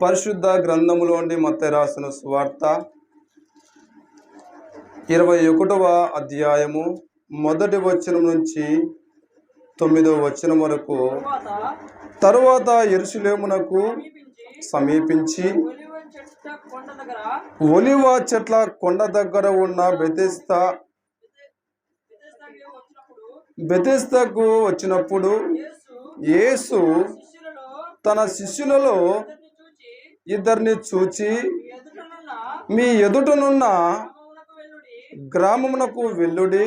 పరిశుద్ధ గ్రంథములోని మత్త రాసిన స్వార్త ఇరవై ఒకటవ అధ్యాయము మొదటి వచనం నుంచి తొమ్మిదవ వచనం వరకు. తరువాత ఎరుసలేమునకు సమీపించి ఒలివ చెట్ల కొండ దగ్గర ఉన్న బెతెస్తా విదేశానికి వచ్చినప్పుడు యేసు తన శిష్యులలో ఇద్దరిని చూచి మీ ఎదుటనున్న గ్రామమునకు వెల్లుడి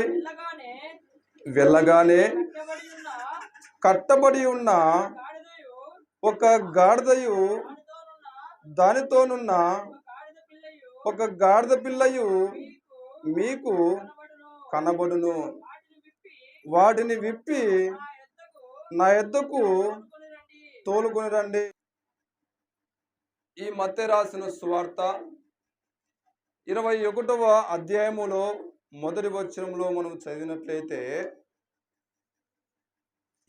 వెళ్ళగానే కట్టబడి ఉన్న ఒక గాడిదయు దానితోనున్న ఒక గాడిద పిల్లయు మీకు కనబడును. వాటిని విప్పి నా ఎద్దకు తోలుకొని రండి. ఈ మత్తయి రాసిన సువార్త ఇరవై ఒకటవ అధ్యాయములో మొదటి వచనంలో మనం చదివినట్లయితే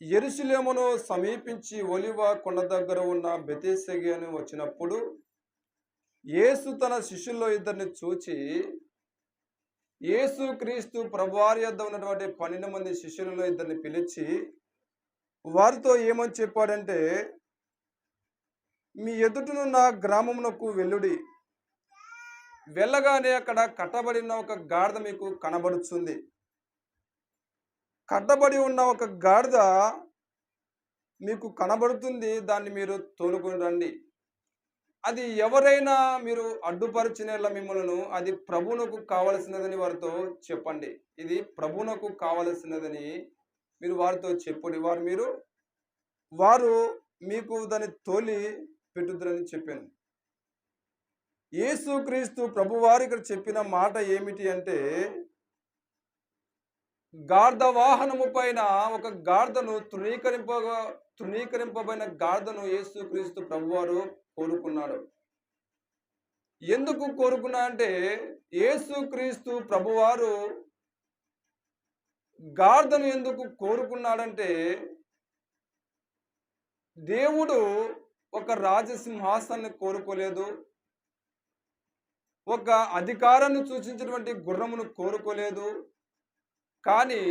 ఎరుసలేమును సమీపించి ఒలివ కొండ దగ్గర ఉన్న బెతేసగిని వచ్చినప్పుడు యేసు తన శిష్యుల్లో ఇద్దరిని చూచి యేసు క్రీస్తు ప్రభువారి యొద్ద ఉన్నటువంటి పన్నెండు మంది శిష్యులలో ఇద్దరిని పిలిచి వారితో ఏమని చెప్పాడంటే మీ ఎదుటనున్న గ్రామమునకు వెల్లుడి వెళ్ళగానే అక్కడ కట్టబడిన ఒక గాడిద మీకు కనబడుతుంది కట్టబడి ఉన్న ఒక గాడిద మీకు కనబడుతుంది దాన్ని మీరు తోలుకొని రండి. అది ఎవరైనా మీరు అడ్డుపరిచినలా మిమ్మల్ని అది ప్రభువునకు కావలసినదని వారితో చెప్పండి. ఇది ప్రభువునకు కావలసినదని మీరు వారితో చెప్పండి. వారు మీరు వారు మీకు దాన్ని తోలి పెట్టుద్దరని చెప్పాను. యేసుక్రీస్తు ప్రభువారు ఇక్కడ చెప్పిన మాట ఏమిటి అంటే గార్ధ వాహనము పైన ఒక గార్ధను తృణీకరింపగా తృణీకరింపబడిన గార్ధను యేసుక్రీస్తు ప్రభువారు కోరుకున్నాడు. ఎందుకు కోరుకున్నా అంటే యేసుక్రీస్తు ప్రభువారు గార్ధను ఎందుకు కోరుకున్నాడంటే దేవుడు ఒక రాజసింహాసాన్ని కోరుకోలేదు. ఒక అధికారాన్ని సూచించినటువంటి గుర్రమును కోరుకోలేదు. కానీ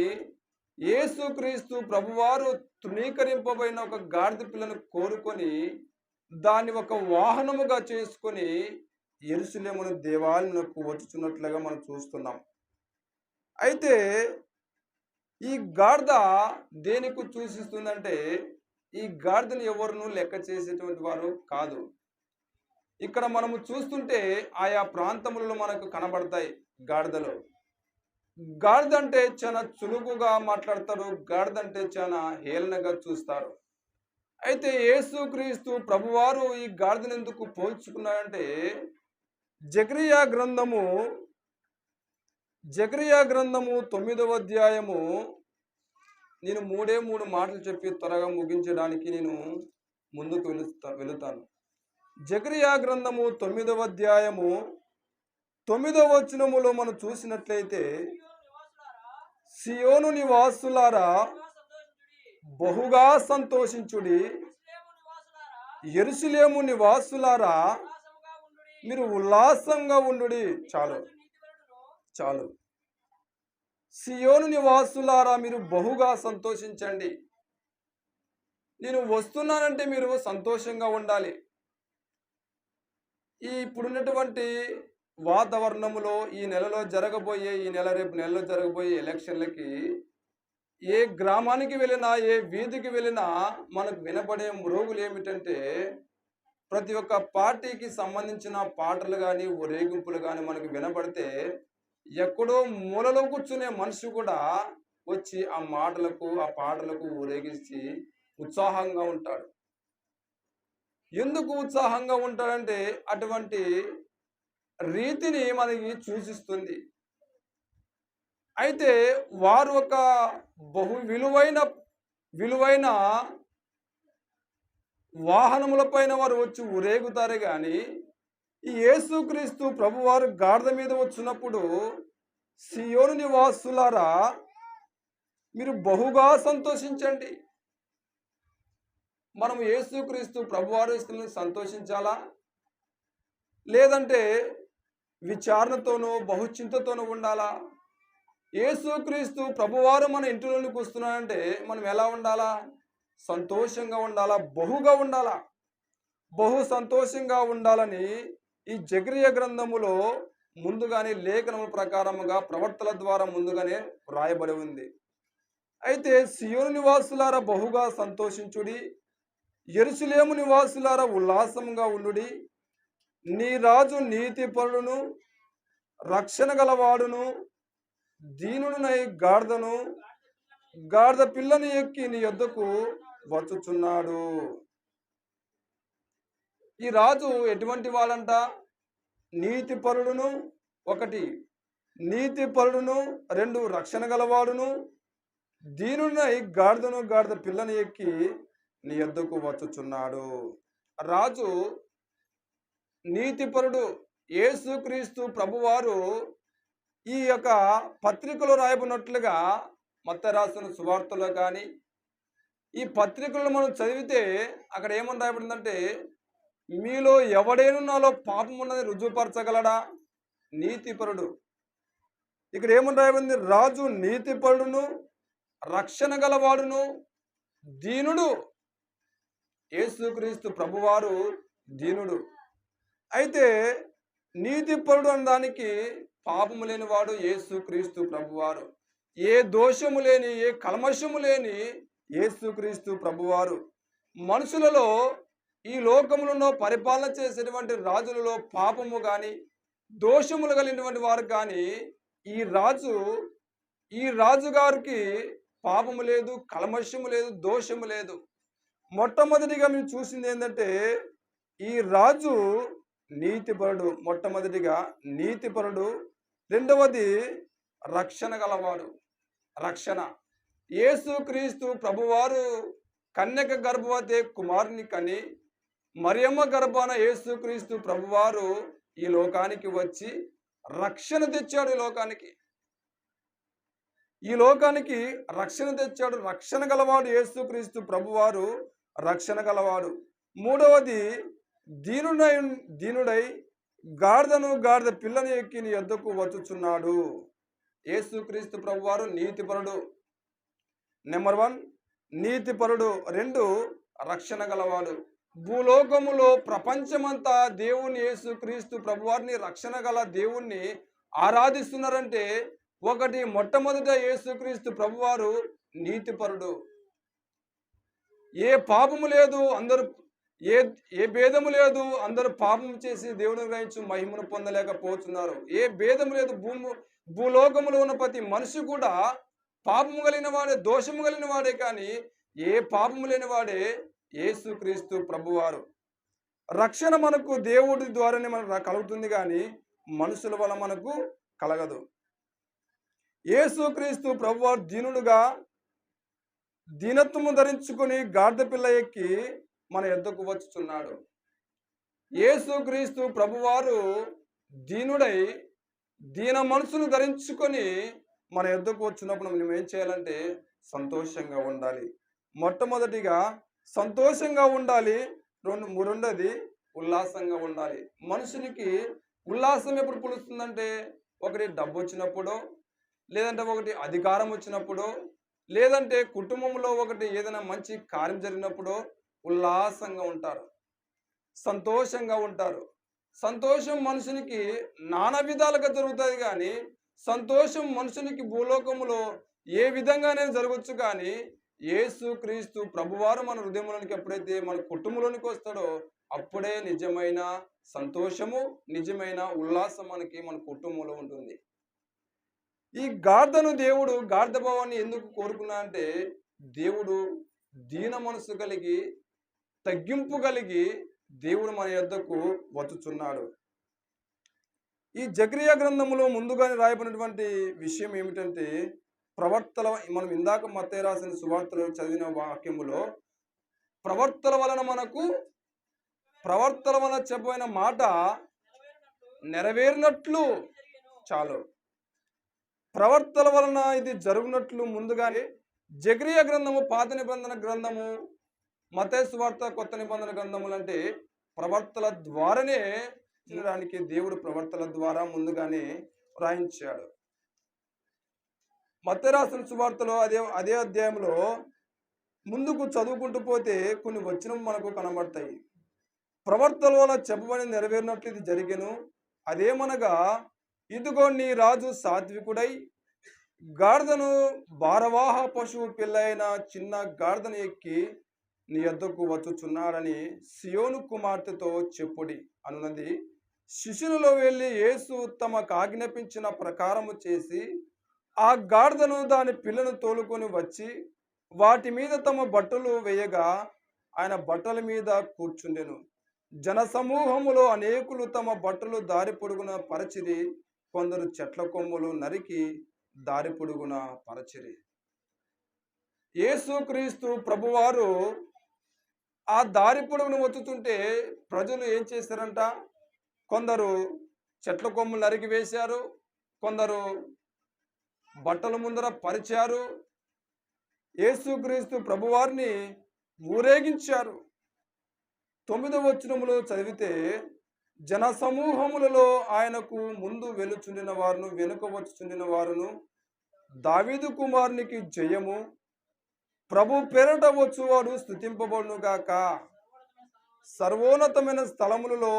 యేసుక్రీస్తు ప్రభువారు తృణీకరింపబడిన ఒక గాడిద పిల్లను కోరుకొని దాన్ని ఒక వాహనముగా చేసుకొని ఎరుసలేమును దేవాలయమునకు వచ్చుచున్నట్లుగా మనం చూస్తున్నాం. అయితే ఈ గాడిద దేనికి సూచిస్తుందంటే ఈ గాడిదను ఎవరును లెక్క చేసేటువంటి వారు కాదు. ఇక్కడ మనము చూస్తుంటే ఆయా ప్రాంతములలో మనకు కనబడతాయి గాడిదలు. గాడిద అంటే చాలా చులుగుగా మాట్లాడతారు గాడిద అంటే చాలా హేళనగా చూస్తారు. అయితే యేసుక్రీస్తు ప్రభువారు ఈ గాడిదను ఎందుకు పోల్చుకున్నారంటే జగ్రియా గ్రంథము జగ్రియా గ్రంథము తొమ్మిదవ అధ్యాయము నేను మూడే మూడు మాటలు చెప్పి త్వరగా ముగించడానికి నేను ముందుకు వెళుతా వెళుతాను. జగరియా గ్రంథము తొమ్మిదవ అధ్యాయము తొమ్మిదవ వచనములో మనం చూసినట్లయితే సియోను నివాసులారా బహుగా సంతోషించుడి. ఎరుసలేము నివాసులారా మీరు ఉల్లాసంగా ఉండుడి. చాలు చాలు. సియోను నివాసులారా మీరు బహుగా సంతోషించండి. నేను వస్తున్నానంటే మీరు సంతోషంగా ఉండాలి. ఈ ఇప్పుడున్నటువంటి వాతావరణములో ఈ నెలలో జరగబోయే ఈ నెల రేపు నెలలో జరగబోయే ఎలక్షన్లకి ఏ గ్రామానికి వెళ్ళినా ఏ వీధికి వెళ్ళినా మనకు వినపడే మ్రోగులు ఏమిటంటే ప్రతి ఒక్క పార్టీకి సంబంధించిన పాటలు కానీ ఊరేగింపులు కానీ మనకు వినపడితే ఎక్కడో మూలలో కూర్చునే మనిషి కూడా వచ్చి ఆ మాటలకు ఆ పాటలకు ఊరేగించి ఉత్సాహంగా ఉంటాడు. ఎందుకు ఉత్సాహంగా ఉంటాడంటే అటువంటి రీతిని మనకి సూచిస్తుంది. అయితే వారు ఒక బహు విలువైన విలువైన వాహనములపైన వారు వచ్చి ఊరేగుతారు కానీ ఈ యేసుక్రీస్తు ప్రభువారు గాడిద మీద వచ్చినప్పుడు సియోను నివాసులారా మీరు బహుగా సంతోషించండి. మనం యేసుక్రీస్తు ప్రభువారు సంతోషించాలా? లేదంటే విచారణతోనూ బహుచింతతోనూ ఉండాలా? యేసుక్రీస్తు ప్రభువారు మన ఇంటిలోనికి వస్తున్నాడంటే మనం ఎలా ఉండాలా? సంతోషంగా ఉండాలా? బహుగా ఉండాలా? బహు సంతోషంగా ఉండాలని ఈ జగ్రియ గ్రంథములో ముందుగానే లేఖనముల ప్రకారముగా ప్రవర్తన ద్వారా ముందుగానే వ్రాయబడి ఉంది. అయితే సియోను నివాసులారా బహుగా సంతోషించుడి ఎరుసలేము నివాసులారా ఉల్లాసంగా ఉండుడి నీ రాజు నీతిపరుడును రక్షణ గలవాడును దీనుడునై గాడిదను గాడిద పిల్లని ఎక్కి నీ యొద్దకు వచ్చుచున్నాడు. ఈ రాజు ఎటువంటి వాడంట నీతిపరుడును ఒకటి. నీతిపరుడును రెండు రక్షణ గలవాడును. దీనునై గాడిదను గాడిద పిల్లని ఎక్కి నీ ఎద్దుకు వచ్చుచున్నాడు. రాజు నీతిపరుడు యేసుక్రీస్తు ప్రభువారు ఈ యొక్క పత్రికలో రాయబడినట్లుగా మత రాసిన సువార్తలో కానీ ఈ పత్రికలను మనం చదివితే అక్కడ ఏమని రాయబడిందంటే మీలో ఎవడేను నాలో పాపం ఉన్నది రుజువుపరచగలడా? నీతిపరుడు. ఇక్కడ ఏమని రాయబడింది? రాజు నీతిపరుడును రక్షణ గలవాడును దీనుడు. యేసుక్రీస్తు ప్రభువారు దీనుడు. అయితే నీతిపరుడు అనడానికి పాపము లేనివాడు యేసుక్రీస్తు ప్రభువారు. ఏ దోషము లేని ఏ కల్మషము లేని యేసుక్రీస్తు ప్రభువారు. మనుషులలో ఈ లోకములను పరిపాలన చేసేటువంటి రాజులలో పాపము కానీ దోషములు కలిగినటువంటి వారు కానీ ఈ రాజు ఈ రాజుగారికి పాపము లేదు కల్మషము లేదు దోషము లేదు. మొట్టమొదటిగా మేము చూసింది ఏంటంటే ఈ రాజు నీతిపరుడు మొట్టమొదటిగా నీతిపరుడు రెండవది రక్షణ గలవాడు రక్షణ. యేసుక్రీస్తు ప్రభువారు కన్యక గర్భవతి కుమారుని కని మరియమ్మ గర్భాన యేసుక్రీస్తు ప్రభువారు ఈ లోకానికి వచ్చి రక్షణ తెచ్చాడు ఈ లోకానికి. ఈ లోకానికి రక్షణ తెచ్చాడు రక్షణ గలవాడు యేసుక్రీస్తు ప్రభువారు రక్షణ గలవాడు. మూడవది దీనుడై దీనుడై గాడిదను గాడిద పిల్లని ఎక్కి నీ వచ్చుచున్నాడు. యేసుక్రీస్తు ప్రభువారు నీతిపరుడు. Number one నీతిపరుడు. రెండు రక్షణ గలవాడు. భూలోకములో ప్రపంచమంతా దేవుని యేసుక్రీస్తు ప్రభువారిని రక్షణ గల దేవుణ్ణి ఆరాధిస్తున్నారంటే ఒకటి మొట్టమొదట యేసుక్రీస్తు ప్రభువారు నీతిపరుడు. ఏ పాపము లేదు అందరూ ఏ ఏ భేదము లేదు అందరూ పాపం చేసి దేవుని గ్రహించి మహిమను పొందలేకపోతున్నారు. ఏ భేదము లేదు భూము భూలోకములో ఉన్న ప్రతి మనిషి కూడా పాపము కలిగిన వాడే దోషము కలిగిన వాడే కానీ ఏ పాపము లేని వాడే యేసుక్రీస్తు ప్రభువారు. రక్షణ మనకు దేవుడి ద్వారానే మనకు కలుగుతుంది కానీ మనుషుల వల్ల మనకు కలగదు. యేసుక్రీస్తు ప్రభువారు దీనుడుగా దీనత్వము ధరించుకుని గాడిదపిల్ల ఎక్కి మన ఎద్దకు వచ్చుచున్నాడు. యేసుక్రీస్తు ప్రభువారు దీనుడై దీన మనసును ధరించుకొని మన ఎద్దకు వచ్చినప్పుడు మనం ఏం చేయాలంటే సంతోషంగా ఉండాలి. మొట్టమొదటిగా సంతోషంగా ఉండాలి. రెండు రెండోది ఉల్లాసంగా ఉండాలి. మనుషునికి ఉల్లాసం ఎప్పుడు పులుస్తుందంటే ఒకటి డబ్బు వచ్చినప్పుడు లేదంటే ఒకటి అధికారం వచ్చినప్పుడు లేదంటే కుటుంబంలో ఒకటి ఏదైనా మంచి కార్యం జరిగినప్పుడు ఉల్లాసంగా ఉంటారు. సంతోషంగా ఉంటారు. సంతోషం మనుషునికి నానా విధాలుగా జరుగుతుంది కానీ సంతోషం మనుషునికి భూలోకములో ఏ విధంగానే జరగచ్చు కానీ యేసు క్రీస్తు ప్రభువారు మన హృదయంలోనికి ఎప్పుడైతే మన కుటుంబంలోనికి వస్తాడో అప్పుడే నిజమైన సంతోషము నిజమైన ఉల్లాసం మనకి మన కుటుంబంలో ఉంటుంది. ఈ గార్ధను దేవుడు గార్ధ భావాన్ని ఎందుకు కోరుకున్నా అంటే దేవుడు దీన మనసు కలిగి తగ్గింపు కలిగి దేవుడు మన యొద్దకు వచ్చుచున్నాడు ఈ జక్రియ గ్రంథంలో ముందుగానే రాయబడినటువంటి విషయం ఏమిటంటే ప్రవర్తన మనం ఇందాక మత్తే రాసిన సువార్తలు చదివిన వాక్యములో ప్రవర్తన వలన మనకు ప్రవర్తన వలన చెప్పబోయిన మాట నెరవేరినట్లు చాలు. ప్రవర్తన వలన ఇది జరుగునట్లు ముందుగానే జగ్రియ గ్రంథము పాత నిబంధన గ్రంథము మతేసు సువార్త కొత్త నిబంధన గ్రంథములు అంటే ప్రవర్తల ద్వారానే చూడడానికి దేవుడు ప్రవర్తన ద్వారా ముందుగానే రాయించాడు. మత్తరాసిన సువార్తలో అదే అదే అధ్యాయంలో ముందుకు చదువుకుంటూ పోతే కొన్ని వచనం మనకు కనబడతాయి. ప్రవర్తల వల్ల చెప్పబడి నెరవేరినట్లు ఇది జరిగను. అదేమనగా ఇదిగో నీ రాజు సాత్వికుడై గాడిదను భారవాహ పశువు పిల్లైన చిన్న గాడిదను ఎక్కి నీ యొద్దకు వచ్చుచున్నాడని సియోను కుమార్తెతో చెప్పుడి అన్నది శిష్యులలో వెళ్ళి యేసు తమకు ఆజ్ఞాపించిన ప్రకారము చేసి ఆ గాడిదను దాని పిల్లను తోలుకొని వచ్చి వాటి మీద తమ బట్టలు వేయగా ఆయన బట్టల మీద కూర్చుండెను. జనసమూహములో అనేకులు తమ బట్టలు దారి పొడుగున పరచిరి కొందరు చెట్ల కొమ్ములు నరికి దారి పొడుగున పరచిరి. యేసుక్రీస్తు ప్రభువారు ఆ దారి పొడుగును వచ్చుతుంటే ప్రజలు ఏం చేశారంట? కొందరు చెట్ల కొమ్ములు నరికి వేశారు కొందరు బట్టల ముందర పరిచారు. యేసుక్రీస్తు ప్రభువారిని ఊరేగించారు. తొమ్మిదవ వచనములో చదివితే జన సమూహములలో ఆయనకు ముందు వెలుచుండిన వారును వెనుక వచ్చుచుండిన వారును దావీదు కుమారునికి జయము. ప్రభు పేరట వచ్చువాడు స్థుతింపబడునుగాక సర్వోన్నతమైన స్థలములలో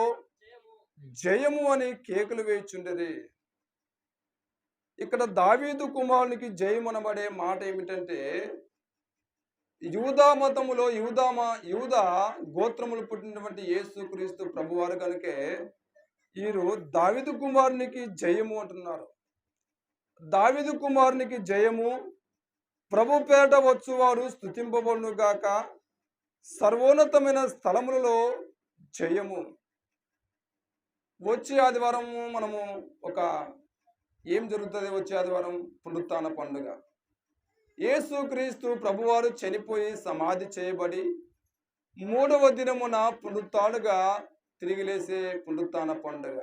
జయము అని కేకులు వేయుచుండేది. ఇక్కడ దావీదు కుమారునికి జయం అనబడే మాట ఏమిటంటే యూదా మతములో యూదామ యూదా గోత్రములు పుట్టినటువంటి యేసు క్రీస్తు ప్రభువారు కనుకే వీరు దావిదు కుమారునికి జయము అంటున్నారు. దావిదు కుమారునికి జయము ప్రభు పేట వచ్చువారు స్థుతింపబడును గాక సర్వోన్నతమైన స్థలములలో జయము. వచ్చే ఆదివారము మనము ఒక ఏం జరుగుతుంది వచ్చే ఆదివారం? పునరుత్న పండుగ. యేసుక్రీస్తు ప్రభువారు చనిపోయి సమాధి చేయబడి మూడవ దినమున పునరుత్డుగా తిరిగి లేసే పునరుత్న పండుగ.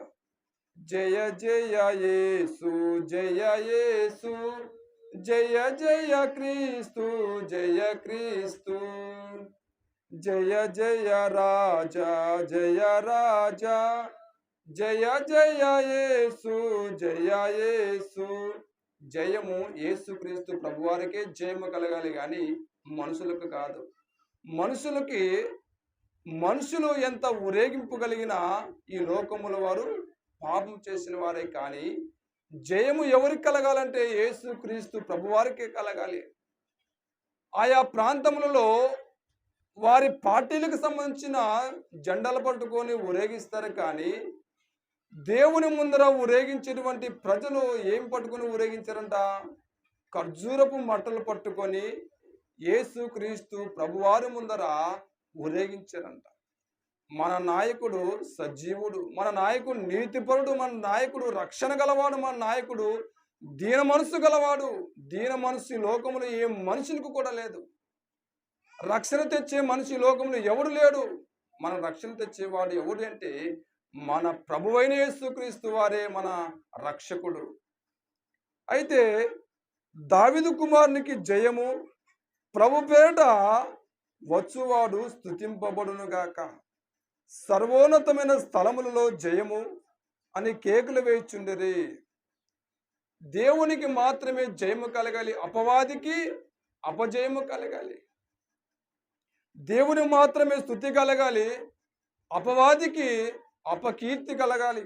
జయ జయ యేసు జయ యేసు జయ జయ క్రీస్తు జయ క్రీస్తు. జయ జయ రాజా జయ రాజా జయ జయ యేసు జయ యేసు జయము యేసుక్రీస్తు ప్రభువారికే జయము కలగాలి కానీ మనుషులకు కాదు. మనుషులకి మనుషులు ఎంత ఊరేగింపు కలిగిన ఈ లోకముల వారు పాపం చేసిన వారే కానీ జయము ఎవరికి కలగాలంటే యేసుక్రీస్తు ప్రభువారికే కలగాలి. ఆయా ప్రాంతములలో వారి పార్టీలకు సంబంధించిన జెండాలు పట్టుకొని ఊరేగిస్తారు కానీ దేవుని ముందర ఊరేగించేటువంటి ప్రజలు ఏం పట్టుకుని ఊరేగించారంట? ఖర్జూరపు మట్టలు పట్టుకొని యేసు క్రీస్తు ప్రభువారి ముందర ఊరేగించారంట. మన నాయకుడు సజీవుడు మన నాయకుడు నీతిపరుడు మన నాయకుడు రక్షణ గలవాడు మన నాయకుడు దీన మనసు గలవాడు. దీన మనసు లోకంలో ఏ మనుషులకు కూడా లేదు. రక్షణ తెచ్చే మనిషి లోకంలో ఎవడు లేడు? మన రక్షణ తెచ్చేవాడు ఎవడు అంటే మన ప్రభువైన యేసుక్రీస్తు వారే మన రక్షకుడు. అయితే దావిదు కుమారునికి జయము ప్రభు పేరట వచ్చువాడు స్థుతింపబడునుగాక సర్వోన్నతమైన స్థలములలో జయము అని కేకులు వేయిచుండరి. దేవునికి మాత్రమే జయము కలగాలి అపవాదికి అపజయము కలగాలి. దేవుని మాత్రమే స్థుతి కలగాలి అపవాదికి అపకీర్తి కలగాలి.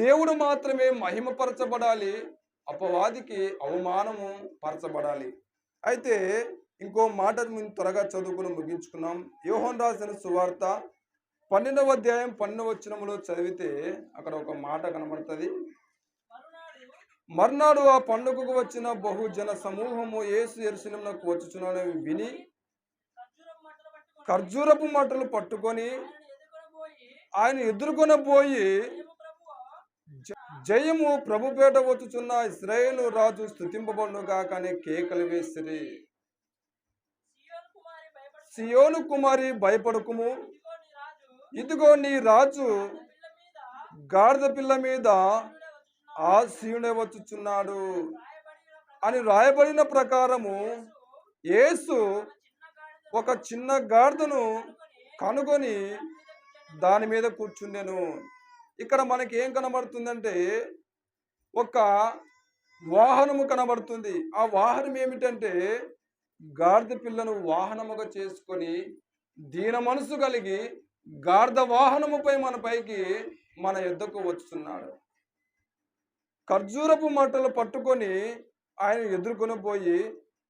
దేవుడు మాత్రమే మహిమపరచబడాలి. అపవాదికి అవమానము పరచబడాలి. అయితే ఇంకో మాట మేము త్వరగా చదువుకుని ముగించుకున్నాం. యోహన్ రాసిన సువార్త పన్నెండవ అధ్యాయం పన్నెండవ వచనములో చదివితే అక్కడ ఒక మాట కనబడుతుంది. మర్నాడు ఆ పండుగకు వచ్చిన బహుజన సమూహము యేసు ఎరుసలంకు వచ్చుచున్నాడని విని ఖర్జూరపు మట్టలు పట్టుకొని ఆయన ఎదుర్కొని పోయి "జయము జ- జయము ప్రభుపేట వచ్చుచున్న ఇస్రాయేలు రాజు స్థుతింపబడును గాక అనే కేకలు వేసిరి. సియోను కుమారి భయపడకుము. ఇదిగో నీ రాజు గాడిద పిల్ల మీద ఆ శివుడే వచ్చుచున్నాడు అని రాయబడిన ప్రకారము యేసు ఒక చిన్న గాడిదను కనుగొని దాని మీద కూర్చుండెను. ఇక్కడ మనకి ఏం కనబడుతుందంటే ఒక వాహనము కనబడుతుంది. ఆ వాహనం ఏమిటంటే గాడిద పిల్లను వాహనముగా చేసుకొని దీన మనసు కలిగి గాడిద వాహనముపై మన పైకి మన యుద్ధకు వస్తున్నాడు ఖర్జూరపు మట్టలు పట్టుకొని ఆయన ఎదుర్కొని పోయి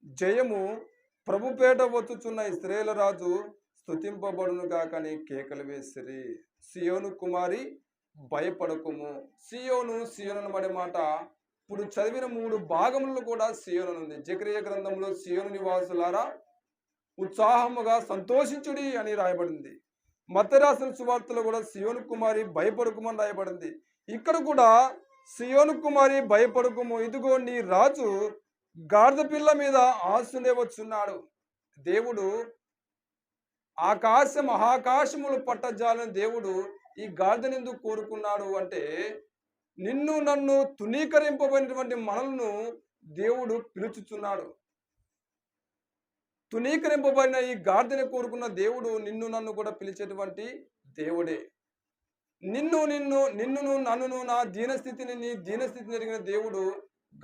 జయము ప్రభుపేట వచ్చుచున్న ఇస్రాయేల్ రాజు స్తుతింపబడును కాకని కేకలు వేసిరి. సియోను కుమారి భయపడకుము. సియోను సియోను అనబడే మాట ఇప్పుడు చదివిన మూడు భాగములలో కూడా సియోను ఉంది జకరియ గ్రంథంలో సియోను నివాసులారా ఉత్సాహముగా సంతోషించుడి అని రాయబడింది. మత్తరాసిన సువార్తలో కూడా సియోను కుమారి భయపడకుమని రాయబడింది. ఇక్కడ కూడా సియోను కుమారి భయపడకుము ఇదిగో నీ రాజు గాడిద పిల్ల మీద ఆసునే వచ్చున్నాడు. దేవుడు ఆకాశ మహాకాశములు పట్టజాలని దేవుడు ఈ గాడిదని ఎందుకు కోరుకున్నాడు అంటే నిన్ను నన్ను తునీకరింపబడినటువంటి మనలను దేవుడు పిలుచుచున్నాడు. తునీకరింపబడిన ఈ గాడిదని కోరుకున్న దేవుడు నిన్ను నన్ను కూడా పిలిచేటువంటి దేవుడే. నిన్ను నిన్ను నిన్నును నన్నును నా దీనస్థితిని నీ దీనస్థితిని ఎరిగిన దేవుడు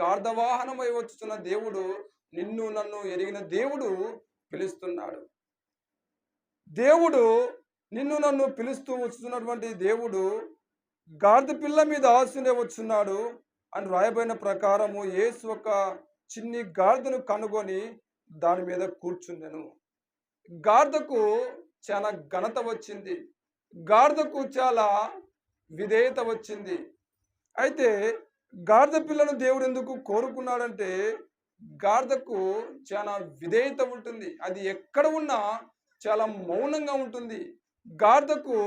గార్ధవాహనమై వచ్చుతున్న దేవుడు నిన్ను నన్ను ఎరిగిన దేవుడు పిలుస్తున్నాడు. దేవుడు నిన్ను నన్ను పిలుస్తూ వచ్చుతున్నటువంటి దేవుడు గాడిద పిల్ల మీద ఆశనే వచ్చున్నాడు అని రాయబడిన ప్రకారము యేసు ఒక చిన్ని గాడిదను కనుగొని దాని మీద కూర్చుందెను గాడిదకు చాలా ఘనత వచ్చింది. గాడిదకు చాలా విధేయత వచ్చింది. అయితే గాడిద పిల్లను దేవుడు ఎందుకు కోరుకున్నాడంటే గాడిదకు చాలా విధేయత ఉంటుంది. అది ఎక్కడ ఉన్నా చాలా మౌనంగా ఉంటుంది. గాడిదకు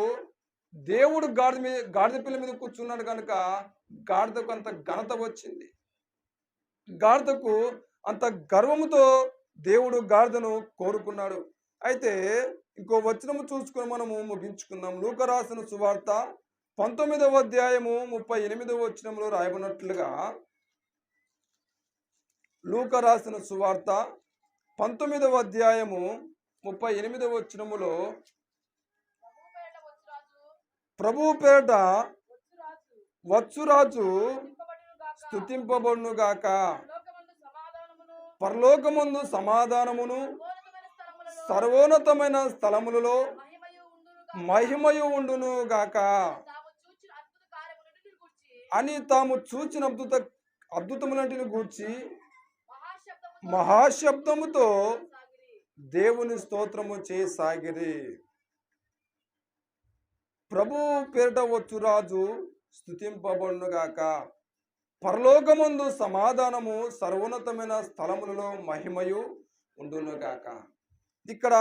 దేవుడు గాడిద మీద గాడిద పిల్ల మీద కూర్చున్నాడు కనుక గాడిదకు అంత ఘనత వచ్చింది. గాడిదకు అంత గర్వముతో దేవుడు గాడిదను కోరుకున్నాడు. అయితే ఇంకో వచనము చూసుకొని మనము ముగించుకుందాం. లూక రాసిన సువార్త పంతొమ్మిదవ అధ్యాయము ముప్పై ఎనిమిదవ వచనంలో రాయబడినట్లుగా లూక రాసిన సువార్త పంతొమ్మిదవ అధ్యాయము ముప్పై ఎనిమిదవ వచనములో ప్రభువుపేట వచ్చురాజు. ప్రభువు పేట వచ్చురాజు. వచ్చురాజు స్థుతింపబడును గాక స్థుతింపబడును గాక లోకమందు సమాధానమును. పరలోకమందు సమాధానమును సర్వోన్నతమైన స్థలములలో. మహిమయు ఉండును గాక. మహిమయు ఉండును గాక తాము చూచిన అద్భుత కార్యములన్నిటిని గూర్చి. అని తాము చూచిన అద్భుత అద్భుతములంటిని గూర్చి మహాశబ్దముతో. దేవుని స్తోత్రము చేసాగిరి. ప్రభు పేరిట వచ్చు రాజు స్థుతింపబడునుగాక పరలోకముందు సమాధానము సర్వోన్నతమైన స్థలములలో మహిమయు ఉండునుగాక ఇక్కడ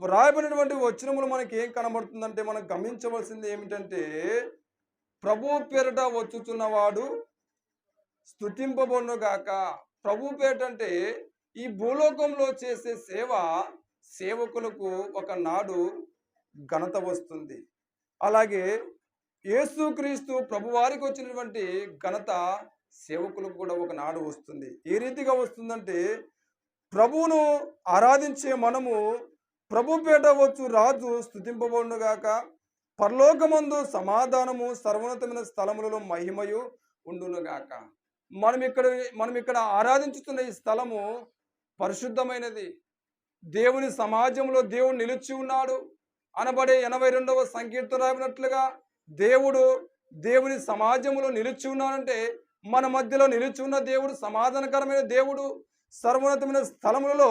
వ్రాయబడినటువంటి వచనములు మనకి ఏం కనబడుతుందంటే మనం గమనించవలసింది ఏమిటంటే ప్రభు పేరిట వచ్చుచున్నవాడు స్థుతింపబడునుగాక ప్రభు పేరిట అంటే ఈ భూలోకంలో చేసే సేవ సేవకులకు ఒకనాడు ఘనత వస్తుంది. అలాగే యేసుక్రీస్తు ప్రభువారికి వచ్చినటువంటి ఘనత సేవకులకు కూడా ఒకనాడు వస్తుంది. ఏ రీతిగా వస్తుందంటే ప్రభువును ఆరాధించే మనము ప్రభు పేట వచ్చు రాజు స్థుతింపబడునుగాక పరలోకమందు సమాధానము సర్వోన్నతమైన స్థలములలో మహిమయు ఉండునుగాక. మనం ఇక్కడ మనం ఇక్కడ ఆరాధించుతున్న ఈ స్థలము పరిశుద్ధమైనది. దేవుని సమాజంలో దేవుడు నిలిచి ఉన్నాడు. అనబడే ఎనభై రెండవ సంకీర్తన రాబినట్లుగా దేవుడు దేవుని సమాజంలో నిలిచి ఉన్నాడంటే మన మధ్యలో నిలిచి ఉన్న దేవుడు సమాధానకరమైన దేవుడు. సర్వోన్నతమైన స్థలములలో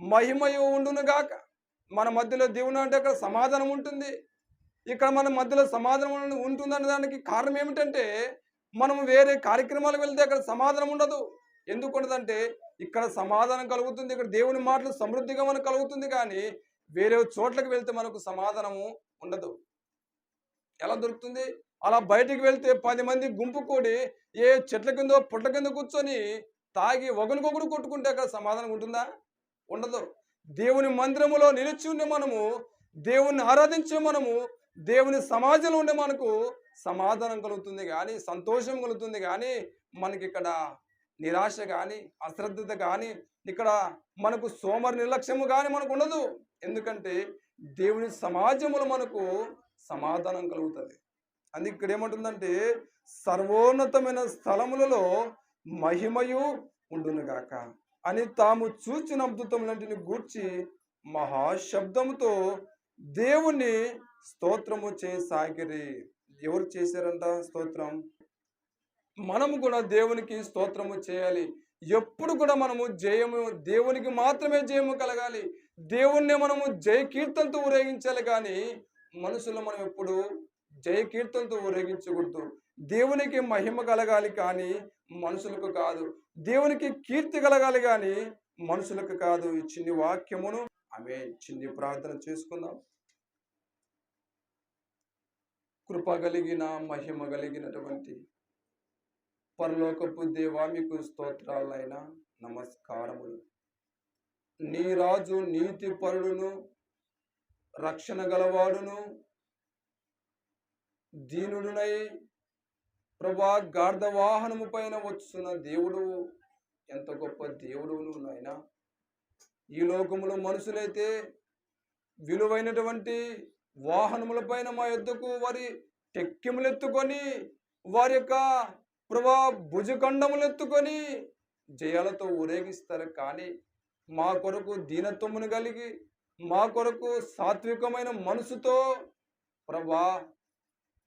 మహిమయు ఉండునుగాక. మన మధ్యలో దేవుడు అంటే అక్కడ సమాధానం ఉంటుంది. ఇక్కడ మన మధ్యలో సమాధానం ఉంటుందనే దానికి కారణం ఏమిటంటే మనం వేరే కార్యక్రమాలకు వెళ్తే అక్కడ సమాధానం ఉండదు. ఎందుకు ఉండదంటే ఇక్కడ సమాధానం కలుగుతుంది ఇక్కడ దేవుని మాటలు సమృద్ధిగా మనకు కలుగుతుంది కానీ వేరే చోట్లకు వెళ్తే మనకు సమాధానము ఉండదు. ఎలా దొరుకుతుంది? అలా బయటికి వెళ్తే పది మంది గుంపు కూడి ఏ చెట్ల కిందో పుట్ల కింద కూర్చొని తాగి ఒకరికొకరు కొట్టుకుంటే అక్కడ సమాధానం ఉంటుందా? ఉండదు. దేవుని మందిరములో నిలిచి ఉండే మనము దేవుణ్ణి ఆరాధించే మనము దేవుని సమాజంలో ఉండే మనకు సమాధానం కలుగుతుంది కానీ సంతోషం కలుగుతుంది కానీ మనకి ఇక్కడ నిరాశ కానీ అశ్రద్ధత కానీ ఇక్కడ మనకు సోమరి నిర్లక్ష్యము కానీ మనకు ఉండదు. ఎందుకంటే దేవుని సమాజములు మనకు సమాధానం కలుగుతుంది. అందుకే ఇక్కడ ఏమంటుందంటే సర్వోన్నతమైన స్థలములలో మహిమయు ఉండునుగాక. అని తాము చూచిన అద్భుతములంటిని గూర్చి మహాశబ్దముతో దేవుని స్తోత్రము చేసాగిరి. ఎవరు చేశారంట స్తోత్రం? మనము కూడా దేవునికి స్తోత్రము చేయాలి. ఎప్పుడు కూడా మనము జయము దేవునికి మాత్రమే జయము కలగాలి. దేవుణ్ణి మనము జయ కీర్తనతో ఊరేగించాలి కానీ మనుషులు మనం ఎప్పుడు జయ కీర్తనతో ఊరేగించకూడదు. దేవునికి మహిమ కలగాలి కానీ మనుషులకు కాదు. దేవునికి కీర్తి కలగాలి కానీ మనుషులకు కాదు. ఈ చిన్ని వాక్యమును ఆమె చిన్ని ప్రార్థన చేసుకుందాం. కృప కలిగిన మహిమ కలిగినటువంటి పరలోకపు దేవా మీకు స్తోత్రాలైన నమస్కారములు. నీ రాజు నీతి పరుడును రక్షణ గలవాడును దీనుడునై ప్రభా గార్ధ వాహనము పైన వచ్చున్న దేవుడు ఎంత గొప్ప దేవుడు నాయన. ఈ లోకములో మనుషులైతే విలువైనటువంటి వాహనముల పైన మా యొద్దకు వారి టెక్కిములెత్తుకొని వారి యొక్క ప్రభా భుజఖండములెత్తుకొని జయాలతో ఊరేగిస్తారు. కానీ మా కొరకు దీనత్వమును కలిగి మా కొరకు సాత్వికమైన మనసుతో ప్రభా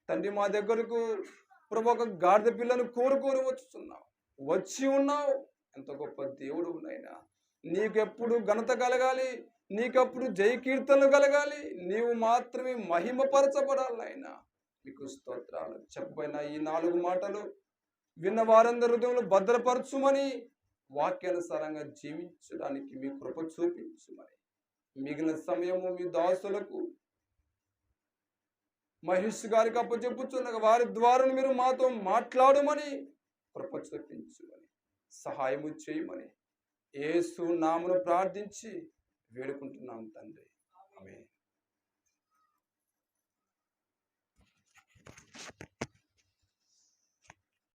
తండ్రి మా దగ్గరకు ప్రభా ఒక గాడిద పిల్లను కోరుకొని వచ్చుతున్నావు వచ్చి ఉన్నావు. ఎంత గొప్ప దేవుడు నైనా నీకెప్పుడు ఘనత కలగాలి నీకప్పుడు జయ కీర్తనలు కలగాలి నీవు మాత్రమే మహిమపరచబడాలి నాయనా. మీకు స్తోత్రాలు. చెప్పబోయిన ఈ నాలుగు మాటలు విన్న వారందరి హృదయంలో భద్రపరచుమని వాక్యానుసారంగా జీవించడానికి మీ కృప చూపించుమని. మిగిలిన సమయము మీ దాసులకు మహేష్ గారికి అప్పచెప్పుచున్న వారి ద్వారా మీరు మాతో మాట్లాడమని కృప చూపించుమని సహాయము చేయమని. ఏసు నామను ప్రార్థించి వేడుకుంటున్నాం తండ్రి. ఆమె